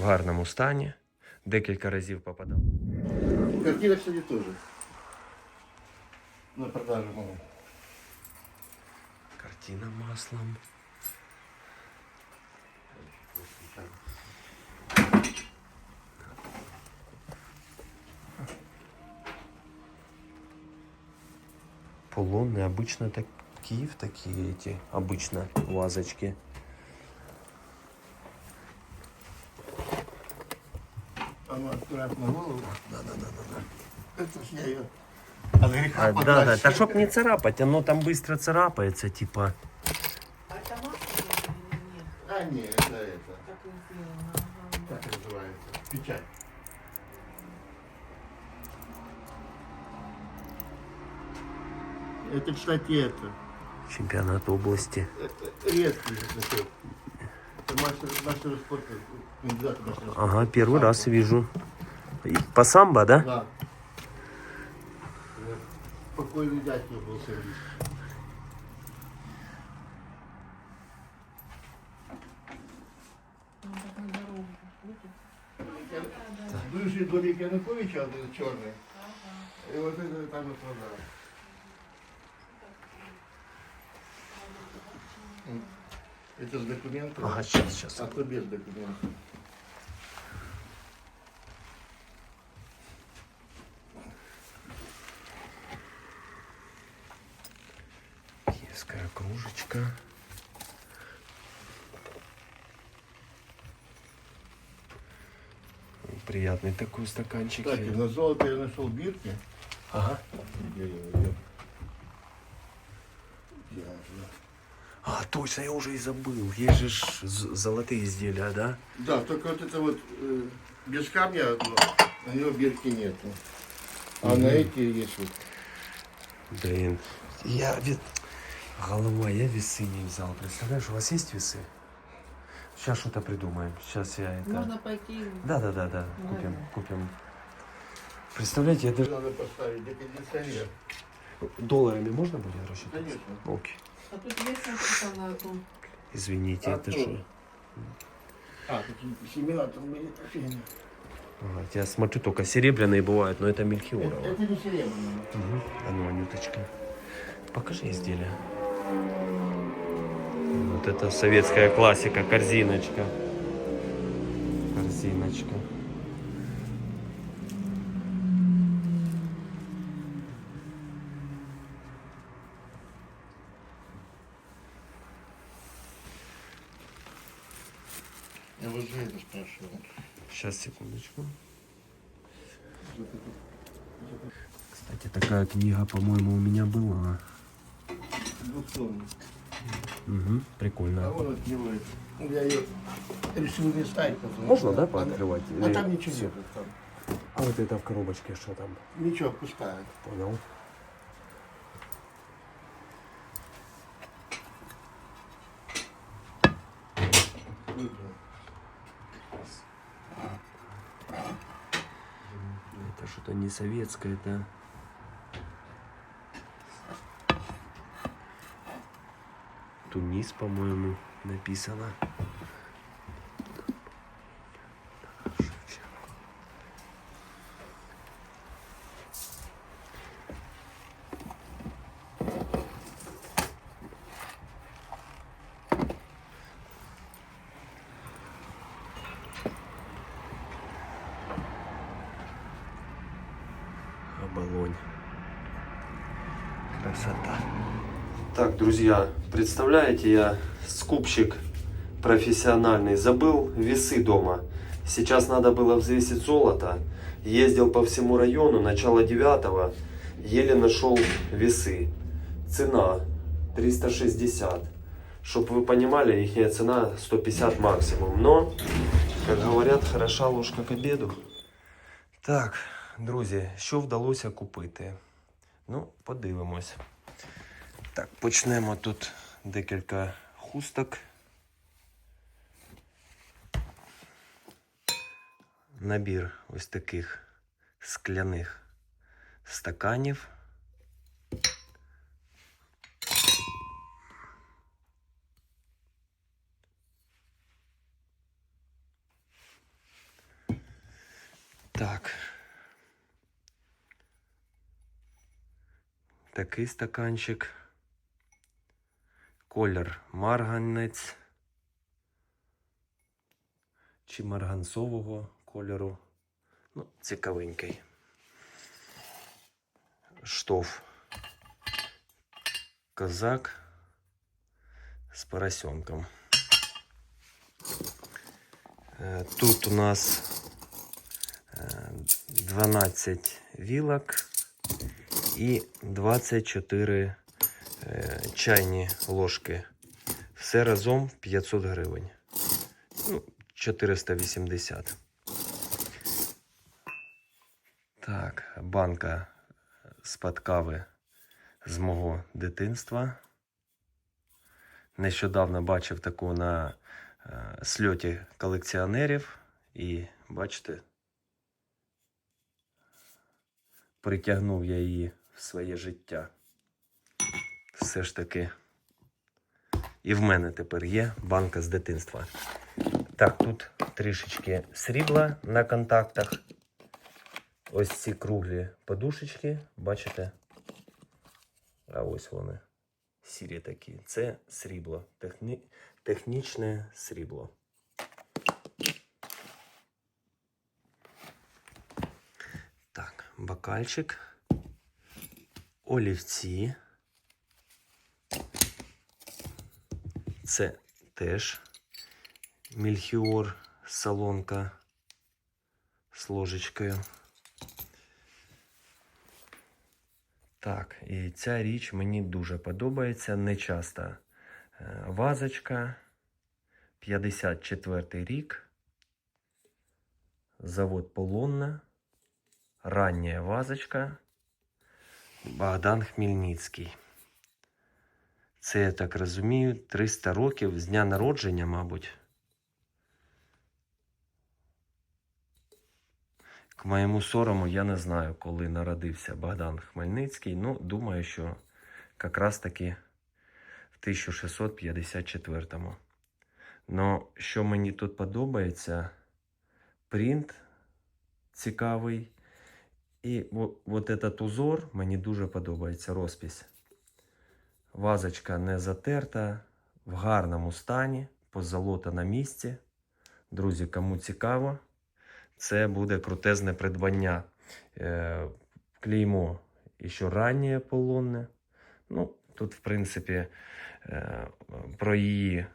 в гарному стані. Декілька разів попадав. Картина, кстати, тоже. На продажу могу. Картина маслом. Полонные обычно такие, в такие эти, обычно вазочки. Аккуратно голову. Да-да-да. Это ж я ее от греха А, да, да, да, чтоб не царапать, оно там быстро царапается, типа. А это масло или нет? А, не, это это. Так и сделано. ага. Называется? Печать. Это, кстати, это. Чемпионат области. это редкий значок. Это мастер, мастер спорта, кандидат в мастера спорта. Ага, первый раз вижу. По самбо, да? Да. Э, Покойный дядька был сервис. Бывший дворик Януковича, вот этот черный. И вот это там и продал. М. Это с документами. Ага, сейчас, сейчас. А то без документов. Киевская кружечка. Приятный такой стаканчик. Кстати, на золото я нашел бирки. Ага. Я? Я же- А, точно, я уже и забыл. Есть же золотые изделия, да? Да, только вот это вот э, без камня одно, на него бирки нету. А на эти есть вот. Блин. Я Голова, я весы не взял. Представляешь, у вас есть весы? Сейчас что-то придумаем. Сейчас я это... Можно пойти. Да, да, да, да. Купим, Да. купим. Представляете, я даже... Надо поставить для кондиционера. Долларами можно будет рассчитать? Конечно. Окей. А тут есть что-то на том. Извините, А это то- что? А, такие семена там кофейные. Ага, я смотрю, только серебряные бывают, но это Это, мельхиоровые. это не серебряные. Угу. А ну, Анюточка. Покажи изделие. Вот это советская классика, корзиночка. Корзиночка. Я вот за это спрашивал. Сейчас, секундочку. Кстати, такая книга, по-моему, у меня была. Двухтомный. Угу, А прикольно. он отнимает. Я ее решил не ставить. потому Можно, да, пооткрывать? А Или там ничего нет. Там. А вот это в коробочке что там? Ничего, пустая. Понял. Это что-то не советское, это... Тунис, по-моему, написано. Оболонь. Красота. Так, друзья, представляете, я скупщик профессиональный. Забыл весы дома. Сейчас надо было взвесить золото. Ездил по всему району, начало девятого. Еле нашел весы. Цена 360. Чтобы вы понимали, их цена 150 максимум. Но, как говорят, хороша ложка к обеду. Так, друзі, що вдалося купити? Ну, подивимось. Так, почнемо тут декілька хусток. Набір ось таких скляних стаканів. Так. Такий стаканчик. Колір марганець. Чи марганцового кольору. Ну, цікавенький. Штоф. Козак з поросенком. Е, Тут у нас е, 12 вілок і 24 е, чайні ложки. Все разом 500 гривень. Ну, 480. Так, банка з-під кави з мого дитинства. Нещодавно бачив таку на е, сльоті колекціонерів. І бачите, притягнув я її в своє життя. Все ж таки. І в мене тепер є банка з дитинства. Так, тут трішечки срібла на контактах. Ось ці круглі подушечки, бачите? А ось вони. Сірі такі. Це срібло. Техні... Технічне срібло. Так, бокальчик. Олівці. Це теж мільхіор салонка з ложечкою. Так, і ця річ мені дуже подобається. Не часто е, вазочка. 54 рік. Завод Полонна. Рання вазочка. Богдан Хмельницький. Це, я так розумію, 300 років з дня народження, мабуть. К моєму сорому я не знаю, коли народився Богдан Хмельницький. Ну, думаю, що якраз таки в 1654-му. Но що мені тут подобається, принт цікавий. І от этот узор мені дуже подобається розпись. Вазочка не затерта, в гарному стані, позолота на місці. Друзі, кому цікаво, це буде крутезне придбання. Е, клеймо що раннє полонне. Ну, тут, в принципі, е, про її е,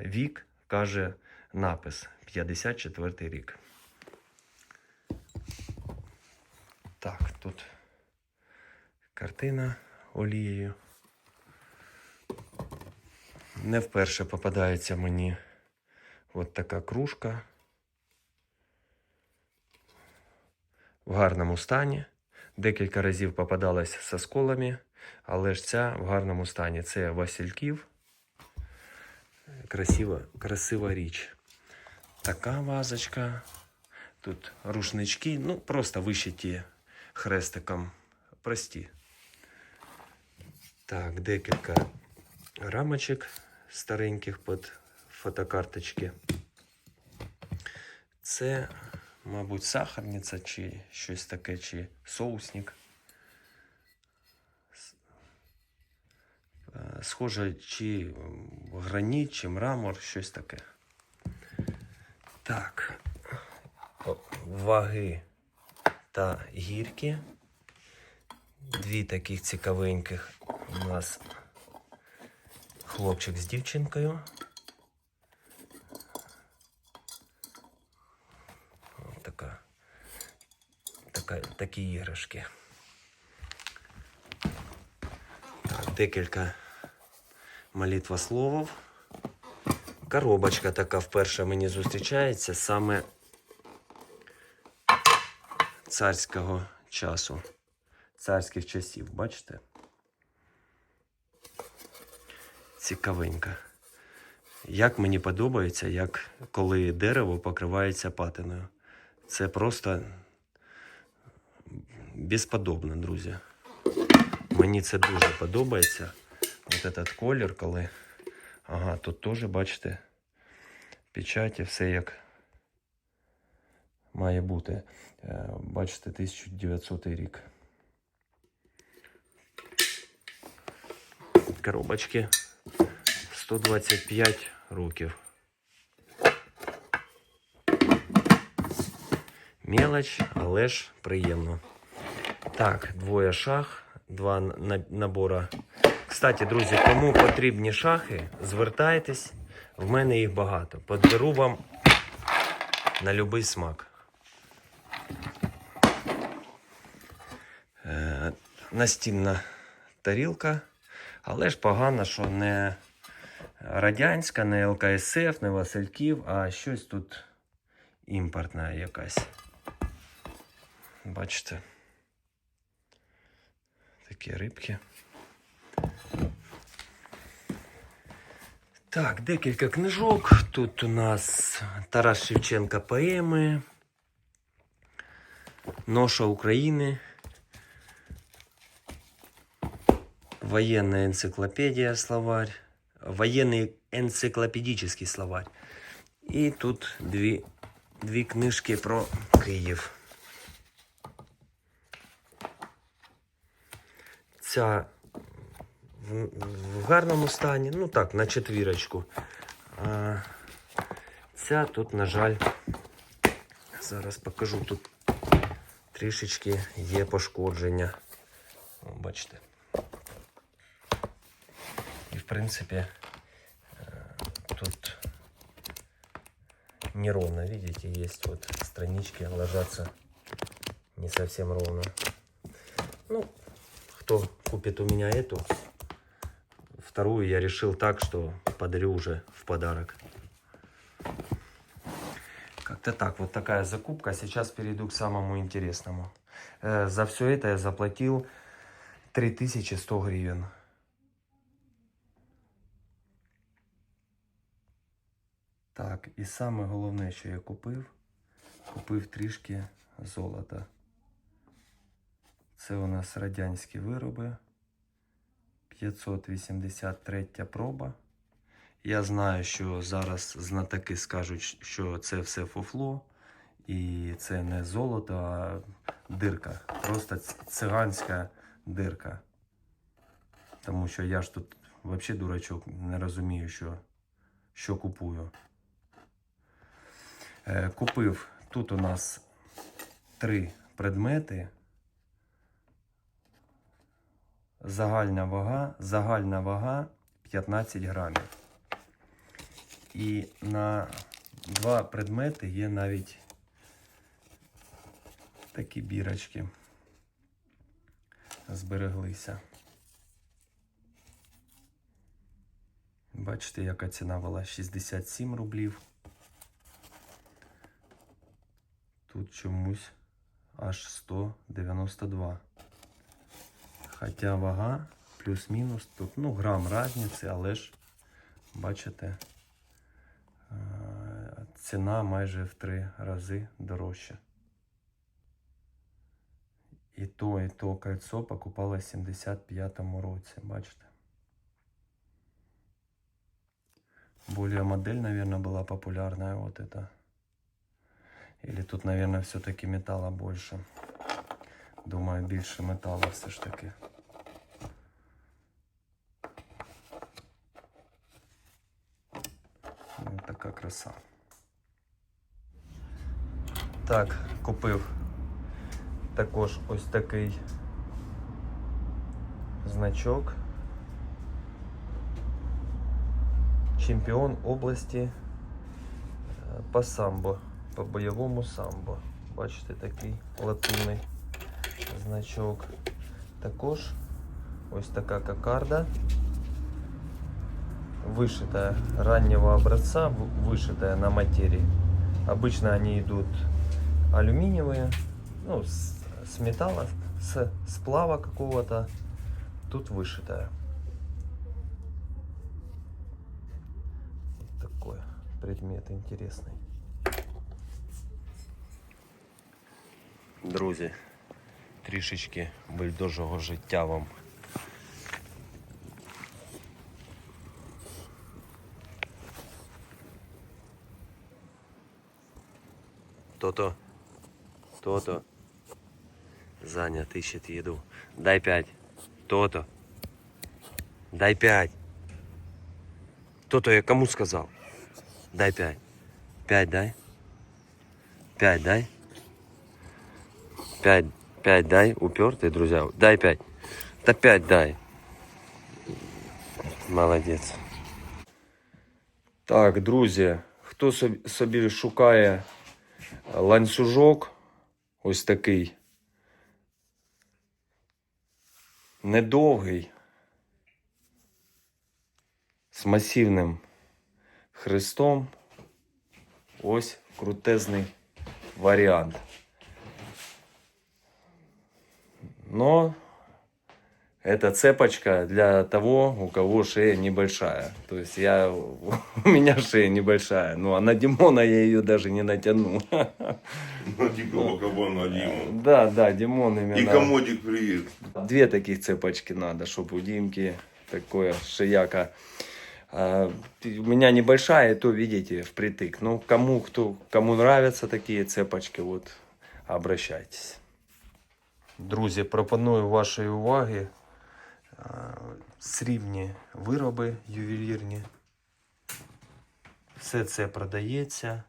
вік каже напис 54 рік. Так, тут картина олією. Не вперше попадається мені от така кружка. В гарному стані. Декілька разів попадалась з осколами, але ж ця в гарному стані. Це Васильків. Красива, красива річ. Така вазочка. Тут рушнички, ну, просто вишиті хрестиком. Прості. Так, декілька рамочок стареньких під фотокарточки. Це, мабуть, сахарниця чи щось таке, чи соусник. Е, Схоже, чи граніт, чи мрамор, щось таке. Так. Ваги та гірки. Дві таких цікавеньких у нас хлопчик з дівчинкою. От така, така, такі іграшки. Так, декілька молитвословів. Коробочка така вперше мені зустрічається саме царського часу, царських часів, бачите? Цікавенька. Як мені подобається, як коли дерево покривається патиною. Це просто безподобно, друзі. Мені це дуже подобається. Ось этот колір, коли. Ага, тут теж, бачите, печаті, все як має бути. Е, Бачите, 1900 рік. Коробочки 125 років. Мелоч, але ж приємно. Так, двоє шах, два на- набора. Кстати, друзі, кому потрібні шахи, звертайтесь. В мене їх багато. Подберу вам на будь-який смак. Е, настінна тарілка, але ж погано, що не радянська, не ЛКСФ, не Васильків, а щось тут імпортне якась. Бачите? Такі рибки. Так, декілька книжок. Тут у нас Тарас Шевченка поеми. Ноша України. Военная энциклопедия, словарь. Военный энциклопедический словарь. І тут дві, дві книжки про Київ. Ця в, в гарному стані, ну так, на четвірочку. А ця тут, на жаль, зараз покажу, тут трішечки є пошкодження. О, бачите. І в принципі е, тут неровно, видите, есть вот странички ложатся не совсем ровно. Ну, кто купит у меня эту, вторую я решил так, что подарю уже в подарок. Как-то так, вот такая закупка. Сейчас перейду к самому интересному. Э, за все это я заплатил 3100 гривен. Так, і саме головне, що я купив, купив трішки золота. Це у нас радянські вироби. 583 проба. Я знаю, що зараз знатоки скажуть, що це все фуфло. І це не золото, а дирка. Просто циганська дирка. Тому що я ж тут взагалі дурачок не розумію, що, що купую. Е, Купив тут у нас три предмети. Загальна вага, загальна вага 15 грамів. І на два предмети є навіть такі бірочки. Збереглися. Бачите, яка ціна була? 67 рублів. Тут чомусь аж 192. Хоча вага плюс-мінус тут, ну, грам різниці, але ж, бачите, е, ціна майже в три рази дорожча. І то, і то кольцо покупала в 75-му році, бачите. Более модель, наверное, была популярная вот эта. Или тут, наверное, все-таки металла больше. Думаю, більше металу все ж таки. Ну, така краса. Так, купив також ось такий значок. Чемпіон області е, по самбо, по бойовому самбо. Бачите, такий латунний значок. Також ось така кокарда. Вышитая раннего образца, вышитая на материи. Обычно они идут алюминиевые, ну, с, с металла, с сплава какого-то. Тут вышитая. Вот такой предмет интересный. Друзі, трішечки бульдожого життя вам. То-то То-то. Занят, ищет еду. Дай пять. То-то. Дай пять. То-то я кому сказал? Дай пять. Пять дай. Пять дай. Пять. Пять дай. Упертый, друзья. Дай пять. Да пять дай. Молодець. Так, друзі, хто собі- собі шукає ланцюжок, ось такий. Недовгий. З масивним хрестом. Ось крутезний варіант. Но эта цепочка для того, у кого шея небольшая. То есть я, у меня шея небольшая. Ну, а на Димона я ее даже не натяну. Ну, дикого кабана Диму. Да, да, Димон именно. И комодик привет. Две таких цепочки надо, чтобы у Димки такое шияка. А, у меня небольшая, то видите, впритык. Ну, кому, кто, кому нравятся такие цепочки, вот, обращайтесь. Друзі, пропоную вашої уваги срібні вироби ювелірні. Все це продається.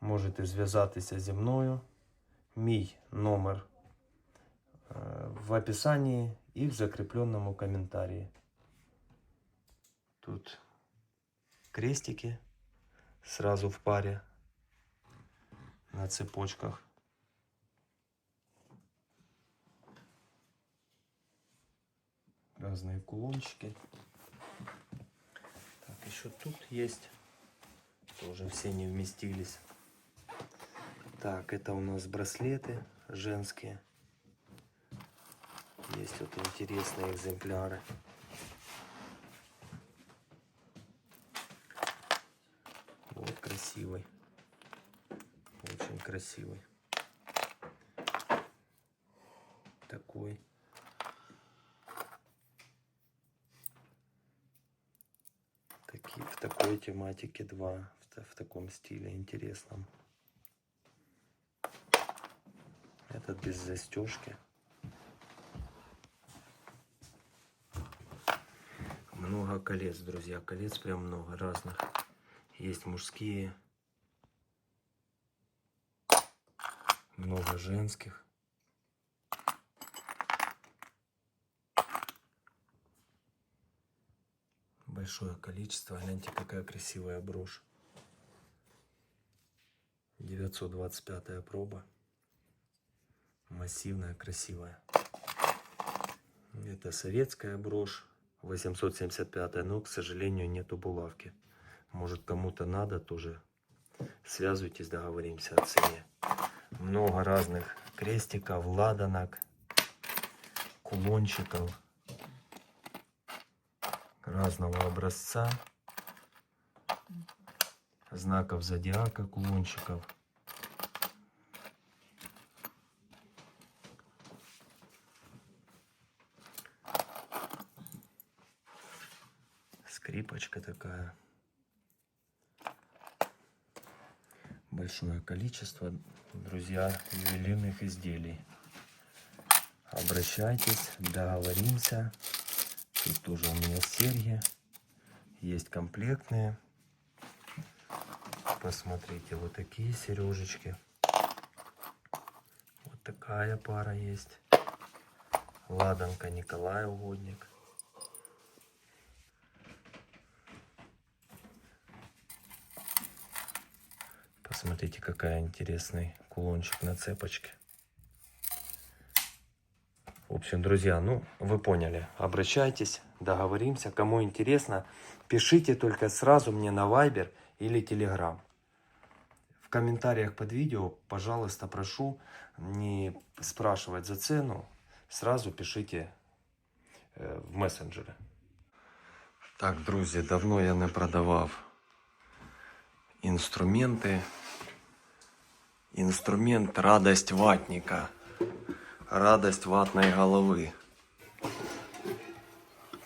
Можете зв'язатися зі мною. Мій номер э, в описании и в закрепленном комментарии. Тут крестики сразу в паре на цепочках. Разные кулончики. Так, еще тут есть. Тоже все не вместились. Так, это у нас браслеты женские. Есть вот интересные экземпляры. Вот красивый. Очень красивый. Такой. Таки, в такой тематике два. В, в таком стиле интересном. Этот без застежки. Много колец, друзья. Колец прям много разных. Есть мужские. Много женских. Большое количество. Гляньте, какая красивая брошь. 925 проба. Массивная, красивая. Это советская брошь. 875, но, к сожалению, нету булавки. Может, кому-то надо тоже. Связывайтесь, договоримся о цене. Много разных крестиков, ладанок, кулончиков разного образца, знаков зодиака, кулончиков. Скрипочка такая. Большое количество, друзья, ювелирных изделий. Обращайтесь, договоримся. Тут тоже у меня серьги. Есть комплектные. Посмотрите, вот такие сережечки. Вот такая пара есть. Ладанка Николай Угодник. Посмотрите, какая интересный кулончик на цепочке. В общем, друзья, ну, вы поняли. Обращайтесь, договоримся. Кому интересно, пишите только сразу мне на Viber или Telegram. В комментариях под видео, пожалуйста, прошу не спрашивать за цену. Сразу пишите е, в месенджери. Так, друзі, давно я не продавав інструменти. Інструмент радость ватника. Радость ватної голови.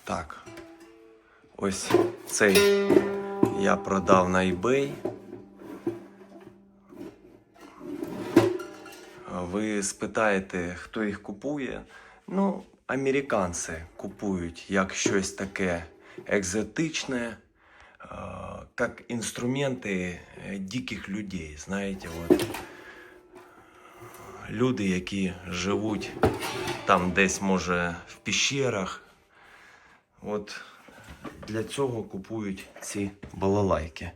Так. Ось цей я продав на eBay. Ви спитаєте, хто їх купує? Ну, американці купують як щось таке екзотичне, е, як інструменти диких людей. Знаєте, от люди, які живуть там десь, може, в піщерах. От для цього купують ці балалайки.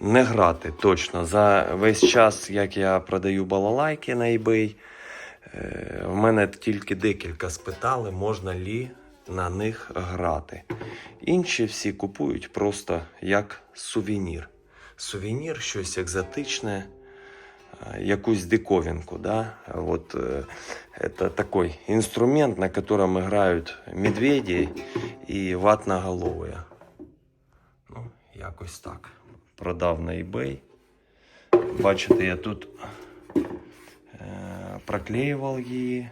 Не грати точно. За весь час, як я продаю балалайки на eBay, е, в мене тільки декілька спитали, можна лі на них грати. Інші всі купують просто як сувенір. Сувенір, щось екзотичне, якусь диковинку. Да? Вот, э, это такой инструмент, на котором играют медведи і ватноголовые. Ну, якось так. Продав на eBay. Бачите, я тут е, проклеював її.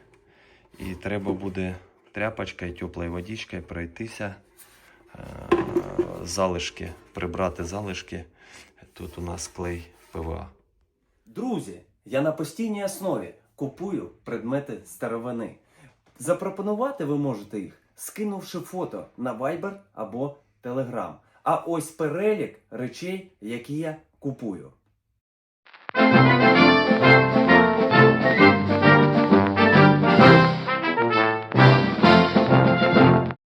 І треба буде тряпочкою, теплою водичкою пройтися. Е, залишки, прибрати залишки. Тут у нас клей ПВА. Друзі, я на постійній основі купую предмети старовини. Запропонувати ви можете їх, скинувши фото на Viber або Telegram. А ось перелік речей, які я купую.